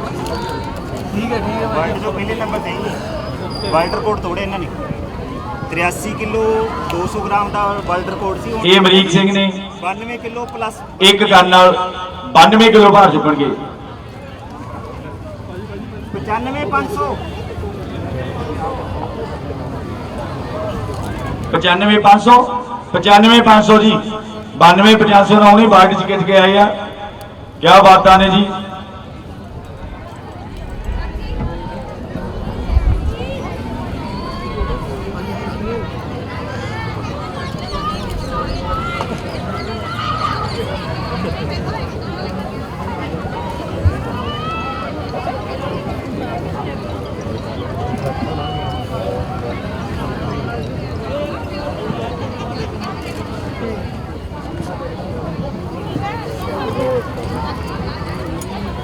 ਠੀਕ ਹੈ ਠੀਕ ਹੈ ਵਰਲਡ ਜੋ ਪਹਿਲੇ ਨੰਬਰ ਤੇ ਹੀ ਵਰਲਡ ਰਿਕਾਰਡ ਤੋੜੇ ਇਹਨਾਂ ਨੇ। 83 ਕਿਲੋ 200 ਗ੍ਰਾਮ ਦਾ ਵਰਲਡ ਰਿਕਾਰਡ ਸੀ ਇਹ ਅਮਰੀਕ ਸਿੰਘ ਨੇ 92 ਕਿਲੋ ਪਲੱਸ ਇੱਕ ਕਰਨ ਨਾਲ 92 ਕਿਲੋ ਭਾਰ ਚੁੱਕਣਗੇ। 95500 95500 95500 ਜੀ। 92500 ਨਾਲ ਉਹਨੇ ਬਾਗ ਚ ਖਿੱਚ ਕੇ ਆਏ ਆ। ਕੀ ਬਾਤਾਂ ਨੇ ਜੀ।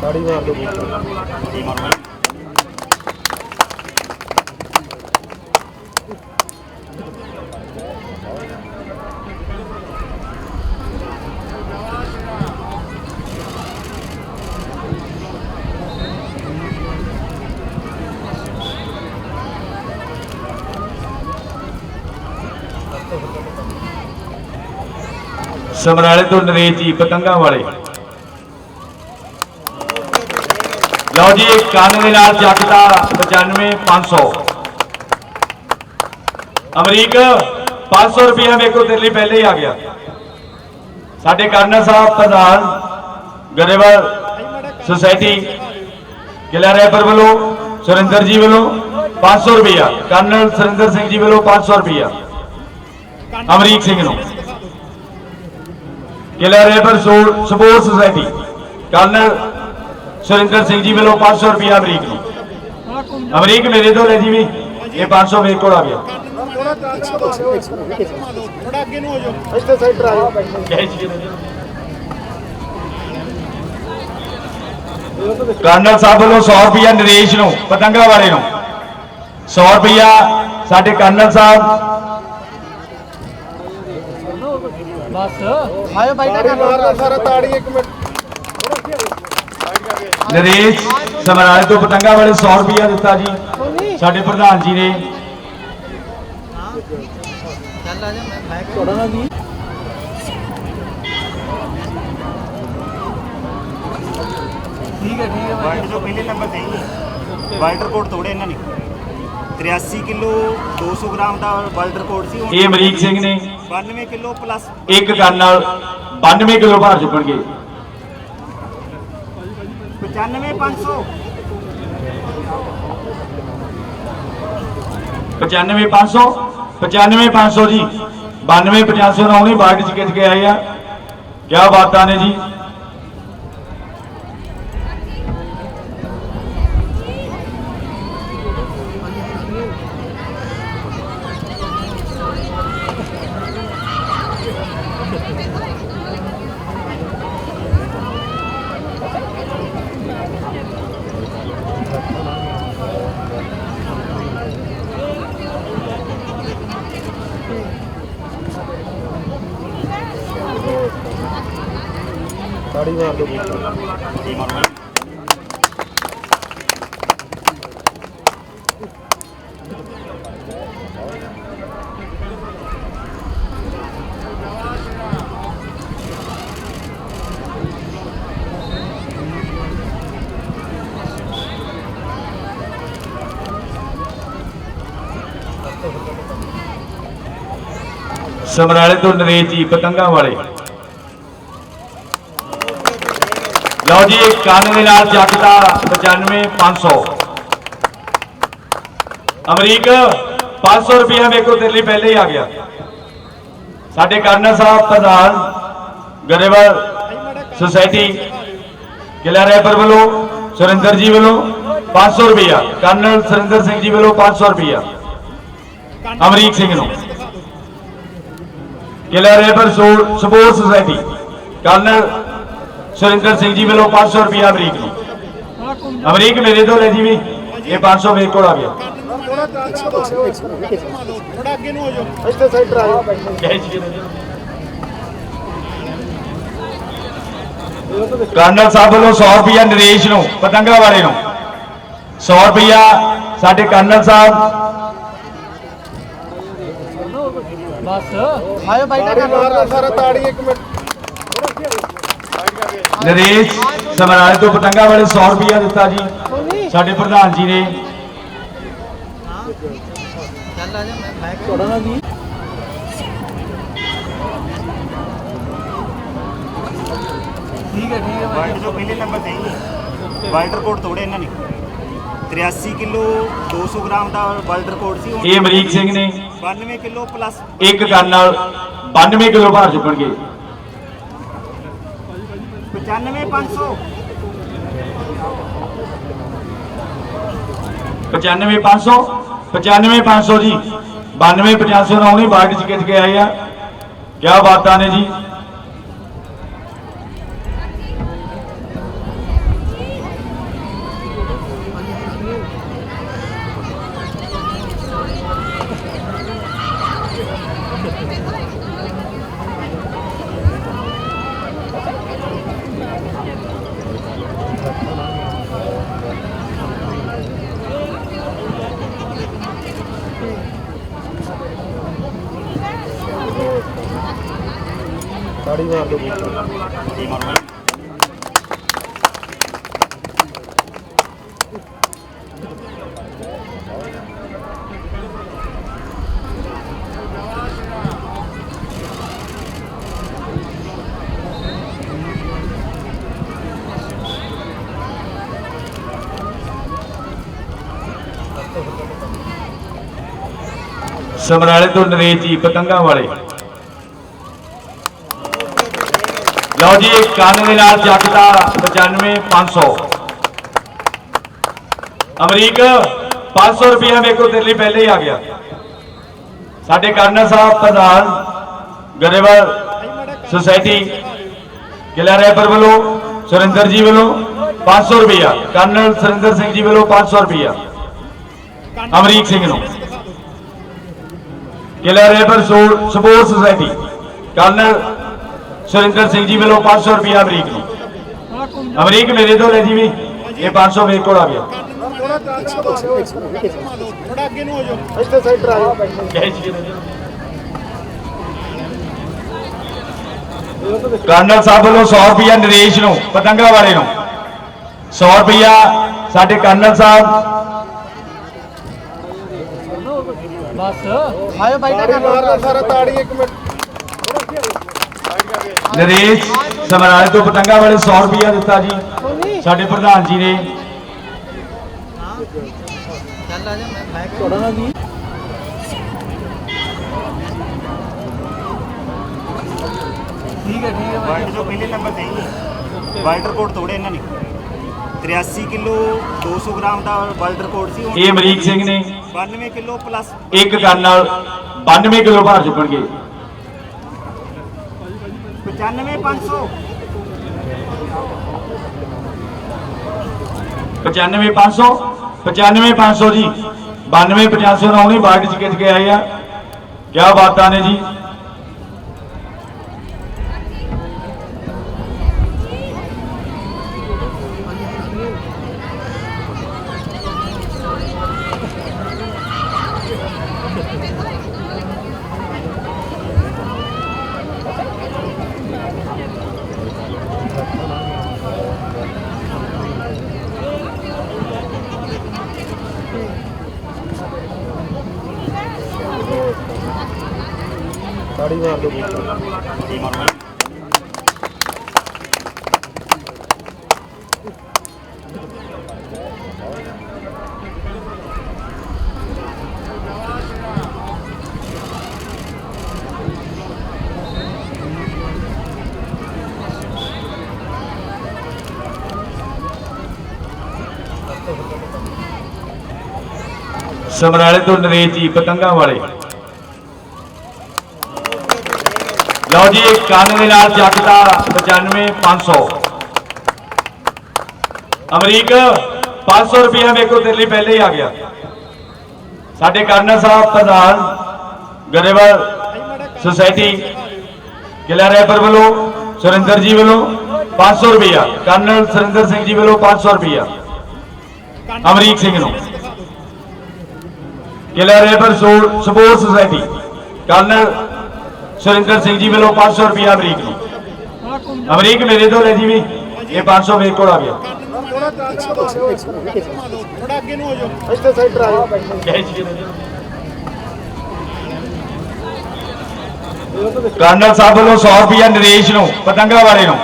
परिवार लोग ਸਮਰਾਲੇ ਤੋਂ ਨਰੇਸ਼ ਜੀ ਪਤੰਗਾਂ ਵਾਲੇ। ਲਓ ਜੀ ਇਹ ਕੰਨ ਦੇ ਨਾਲ ਚੱਕਦਾ 95500 ਅਮਰੀਕ 500 ਰੁਪਇਆ ਵੇਖੋ ਤੇਰੇ ਲਈ ਪਹਿਲੇ ਹੀ ਆ ਗਿਆ। ਸਾਡੇ ਕਰਨਲ ਸਾਹਿਬ, ਪ੍ਰਧਾਨ ਗਰੇਵਾਲ ਸੁਸਾਇਟੀ ਕਿਲਾ ਰੈਪਰ ਵੱਲੋਂ, ਸੁਰਿੰਦਰ ਜੀ ਵੱਲੋਂ 500 ਰੁਪਇਆ ਕਰਨਲ ਸੁਰਿੰਦਰ ਸਿੰਘ ਜੀ ਵੱਲੋਂ 500 ਰੁਪਇਆ ਅਮਰੀਕ ਸਿੰਘ ਨੂੰ। Qila Raipur sport society, colonel Surinder Singh ji ਵੱਲੋਂ 500 ਰੁਪਇਆ ਅਮਰੀਕ ਨੂੰ ਅਮਰੀਕ ਮੇਰੇ ਤੋਂ ਲੈ ਜੀ ਵੀ, ਇਹ 500 ਮੇਰੇ ਕੋਲ ਆ ਗਿਆ ਥੋੜਾ ਅੱਗੇ ਨੂੰ ਹੋ ਜਾਓ ਜੈ ਸ਼੍ਰੀ ਰਾਮ। ਕਰਨਲ ਸਾਹਿਬ ਵੱਲੋਂ 100 ਰੁਪਇਆ ਨਰੇਸ਼ ਨੂੰ, ਪਤੰਗਾ ਵਾਲੇ ਨੂੰ 100 ਰੁਪਇਆ ਸਾਡੇ ਕਰਨਲ ਸਾਹਿਬ ਬਸ। ਆਇਓ ਬਾਈ ਸਾਰਾ ਤਾੜੀ ਇੱਕ ਮਿੰਟ। ਨਰੇਸ਼ ਸਮਰਾਲੇ ਤੋਂ ਪਤੰਗਾ ਵਾਲੇ 100 ਰੁਪਇਆ ਦਿੱਤਾ ਜੀ। ਸਾਡੇ ਪ੍ਰਧਾਨ ਜੀ ਨੇ। ਚੱਲ ਆ ਜਾ ਮੈਂ ਮੈਂ ਥੋੜਾ ਨਾ ਵੀ ਠੀਕ ਹੈ ਠੀਕ ਹੈ ਬਾਈ। ਵਰਲਡ ਜੋ ਪਹਿਲੇ ਨੰਬਰ ਤੇ ਹੀ ਵਰਲਡ ਰਿਕਾਰਡ ਤੋੜੇ ਇਹਨਾਂ ਨੇ। 83 ਕਿਲੋ 200 ਗ੍ਰਾਮ ਦਾ ਵਰਲਡ ਰਿਕਾਰਡ ਸੀ ਇਹ ਅਮਰੀਕ ਸਿੰਘ ਨੇ। 92 ਕਿਲੋ ਪਲੱਸ ਇੱਕ ਕਰਨ ਨਾਲ 92 ਕਿਲੋ ਭਾਰ ਚੁੱਕਣਗੇ। 95500 95500 95500 ਜੀ। 92500 ਨਾਲ ਉਹਨੇ ਬਾਗ ਚ ਖਿੱਚ ਕੇ ਆਏ ਆ। ਕੀ ਬਾਤਾਂ ਨੇ ਜੀ। ਸਮਰਾਲੇ ਤੋਂ ਨਰੇਸ਼ ਜੀ ਪਤੰਗਾਂ ਵਾਲੇ। ਲਓ ਜੀ ਇਹ ਕੰਨ ਦੇ ਨਾਲ ਚੱਕਦਾ 95500 ਅਮਰੀਕ 500 ਰੁਪਇਆ ਵੇਖੋ ਤੇਰੇ ਲਈ ਪਹਿਲੇ ਹੀ ਆ ਗਿਆ। ਸਾਡੇ ਕਰਨਲ ਸਾਹਿਬ, ਪ੍ਰਧਾਨ ਗਰੇਵਾਲ ਸੁਸਾਇਟੀ ਕਿਲਾ ਰੈਪਰ ਵੱਲੋਂ, ਸੁਰਿੰਦਰ ਜੀ ਵੱਲੋਂ 500 ਰੁਪਇਆ ਕਰਨਲ ਸੁਰਿੰਦਰ ਸਿੰਘ ਜੀ ਵੱਲੋਂ 500 ਰੁਪਇਆ ਅਮਰੀਕ ਸਿੰਘ ਨੂੰ। Qila Raipur sport society, colonel Surinder Singh ji ਵੱਲੋਂ 500 ਰੁਪਿਆ ਅਮਰੀਕ ਨੂੰ ਅਮਰੀਕ ਮੇਰੇ ਤੋਂ ਲੈ ਜੀ ਵੀ ਇਹ 500 ਮੇਰੇ ਕੋਲ ਆ ਗਿਆ। ਥੋੜਾ ਥੋੜਾ ਅੱਗੇ ਨੂੰ ਹੋ ਜਾਓ ਇੱਥੇ ਸਾਈਡ ਆ ਜਾਓ ਕਰਨਲ ਸਾਹਿਬ ਵੱਲੋਂ 100 ਰੁਪਿਆ ਨਰੇਸ਼ ਨੂੰ ਪਤੰਗਾ ਵਾਲੇ ਨੂੰ। 100 ਰੁਪਿਆ ਸਾਡੇ ਕਰਨਲ ਸਾਹਿਬ। ਬਸ ਆਇਓ ਬਾਈ ਤਾੜੀ ਮਾਰਦਾ ਸਾਰਾ ਤਾੜੀ ਇੱਕ ਮਿੰਟ। ਨਰੇਸ਼ ਸਮਰਾਲੇ ਤੋਂ ਪਤੰਗਾ ਵਾਲੇ 100 ਰੁਪਿਆ ਦਿੱਤਾ ਜੀ। ਸਾਡੇ ਪ੍ਰਧਾਨ ਜੀ ਨੇ। ਚੱਲ ਆ ਜਾ ਮੈਂ ਮੈਂ ਥੋੜਾ ਨਾ ਜੀ ਠੀਕ ਹੈ ਠੀਕ ਹੈ ਵਰਲਡ ਜੋ ਪਹਿਲੇ ਨੰਬਰ ਤੇ ਵਰਲਡ ਰਿਕਾਰਡ ਤੋੜੇ ਇਹਨਾਂ ਨੇ। 83 ਕਿਲੋ 200 ਗ੍ਰਾਮ ਦਾ ਵਰਲਡ ਰਿਕਾਰਡ ਸੀ ਇਹ ਅਮਰੀਕ ਸਿੰਘ ਨੇ। 92 ਕਿਲੋ ਪਲੱਸ ਇੱਕ ਕਰਨ ਨਾਲ 92 ਕਿਲੋ ਭਾਰ ਚੁੱਕਣਗੇ। 95500 95500 95500 ਜੀ। 92500 ਨਾਲ ਉਹਨੇ ਬਾਗ ਚ ਕਿੱਥੇ ਆਏ ਆ? ਕੀ ਬਾਤਾਂ ਨੇ ਜੀ? ਤਾੜੀ ਮਾਰ ਦਿਓ ਸਮਰਾਲੇ ਤੋਂ ਨਰੇਸ਼ ਜੀ ਪਤੰਗਾ ਵਾਲੇ ਲਓ ਜੀ ਇਹ ਕੰਨ ਦੇ ਨਾਲ ਚੱਕਦਾ 95500 ਅਮਰੀਕ 500 ਰੁਪਇਆ ਮੇਰੇ ਕੋਲ ਤੇਰੇ ਲਈ ਪਹਿਲੇ ਹੀ ਆ ਗਿਆ। ਸਾਡੇ ਕਰਨਲ ਸਾਹਿਬ, ਪ੍ਰਧਾਨ ਗਰੇਵਾਲ ਸੁਸਾਇਟੀ ਕਿਲਾ ਰੈਪਰ ਵੱਲੋਂ, ਸੁਰਿੰਦਰ ਜੀ ਵੱਲੋਂ 500 ਰੁਪਇਆ ਕਰਨਲ ਸੁਰਿੰਦਰ ਸਿੰਘ ਜੀ ਵੱਲੋਂ 500 ਰੁਪਇਆ ਅਮਰੀਕ ਸਿੰਘ ਨੂੰ। Qila Raipur sport society. Colonel Surinder Singh ji ਵੱਲੋਂ 500 ਰੁਪਿਆ ਅਮਰੀਕ ਨੂੰ। ਅਮਰੀਕ ਮੇਰੇ ਤੋਂ ਲੈ ਜੀ ਵੀ ਇਹ 500 ਮੇਰੇ ਕੋਲ ਆ ਗਿਆ। ਥੋੜਾ ਥੋੜਾ ਅੱਗੇ ਨੂੰ ਹੋ ਜਾਓ ਇੱਥੇ ਸਾਈਡ ਆ ਜਾਓ ਕਰਨਲ ਸਾਹਿਬ ਵੱਲੋਂ 100 ਰੁਪਿਆ ਨਰੇਸ਼ ਨੂੰ ਪਤੰਗਾ ਵਾਲੇ ਨੂੰ। 100 ਰੁਪਿਆ ਸਾਡੇ ਕਰਨਲ ਸਾਹਿਬ। ਬਸ। ਆਇਓ ਬਾਈ ਤਾੜੀ ਮਾਰਦਾ ਸਾਰਾ ਤਾੜੀ ਇੱਕ ਮਿੰਟ। ਨਰੇਸ਼ ਸਮਰਾਲੇ ਤੋਂ ਪਤੰਗਾ ਵਾਲੇ 100 ਰੁਪਿਆ ਦਿੱਤਾ ਜੀ। ਸਾਡੇ ਪ੍ਰਧਾਨ ਜੀ ਨੇ। ਚੱਲ ਆ ਜਾ ਮੈਂ ਮੈਂ ਥੋੜਾ ਨਾ ਜੀ ਠੀਕ ਹੈ ਠੀਕ ਹੈ ਪਹਿਲੇ ਨੰਬਰ ਤੇ ਰਿਕਾਰਡ ਤੋੜੇ ਇਹਨਾਂ ਨੇ। 83 ਕਿਲੋ 200 ਗ੍ਰਾਮ ਦਾ ਵਰਲਡ ਰਿਕਾਰਡ ਸੀ ਹੁਣ ਇਹ ਅਮਰੀਕ ਸਿੰਘ ਨੇ। 92 ਕਿਲੋ ਪਲੱਸ ਇੱਕ ਕਰਨ ਨਾਲ 92 ਕਿਲੋ ਭਾਰ ਚੁੱਕਣਗੇ। 95500 95500 95500 ਜੀ। 92500 ਨਾਲ ਉਹਨੇ ਬਾਗ ਚ ਖਿੱਚ ਆਏ ਆ? ਕੀ ਬਾਤਾਂ ਨੇ ਜੀ? ਸਮਰਾਲੇ ਤੋਂ ਨਰੇਸ਼ ਜੀ ਪਤੰਗਾ ਵਾਲੇ ਲਓ ਜੀ ਇਹ ਕੰਨ ਦੇ ਨਾਲ ਚੱਕਦਾ 95 500 ਅਮਰੀਕ 500 ਰੁਪਇਆ ਵੇਖੋ ਤੇਰੇ ਲਈ ਪਹਿਲੇ ਹੀ ਆ ਗਿਆ। ਸਾਡੇ ਕਰਨਲ ਸਾਹਿਬ, ਪ੍ਰਧਾਨ ਗਰੇਵਾਲ ਸੁਸਾਇਟੀ ਕਿਲਾ ਰੈਪਰ ਵੱਲੋਂ, ਸੁਰਿੰਦਰ ਜੀ ਵੱਲੋਂ 500 ਰੁਪਇਆ ਕਰਨਲ ਸੁਰਿੰਦਰ ਸਿੰਘ ਜੀ ਵੱਲੋਂ 500 ਰੁਪਇਆ ਅਮਰੀਕ ਸਿੰਘ ਨੂੰ। Qila Raipur sport society. Colonel Surinder Singh ji ਵੱਲੋਂ 500 ਰੁਪਇਆ ਅਮਰੀਕ ਨੂੰ। ਅਮਰੀਕ ਮੇਰੇ ਤੋਂ ਲੈ ਜੀ ਵੀ। ਇਹ 500 ਮੇਰੇ ਕੋਲ ਆ ਗਿਆ। ਥੋੜਾ ਅੱਗੇ ਨੂੰ ਹੋ ਜਾਓ ਇੱਥੇ ਸੈਂਟਰ ਆ ਜਾਓ ਕਰਨਲ ਸਾਹਿਬ ਵੱਲੋਂ 100 ਰੁਪਇਆ ਨਰੇਸ਼ ਨੂੰ, ਪਤੰਗਾ ਵਾਲੇ ਨੂੰ।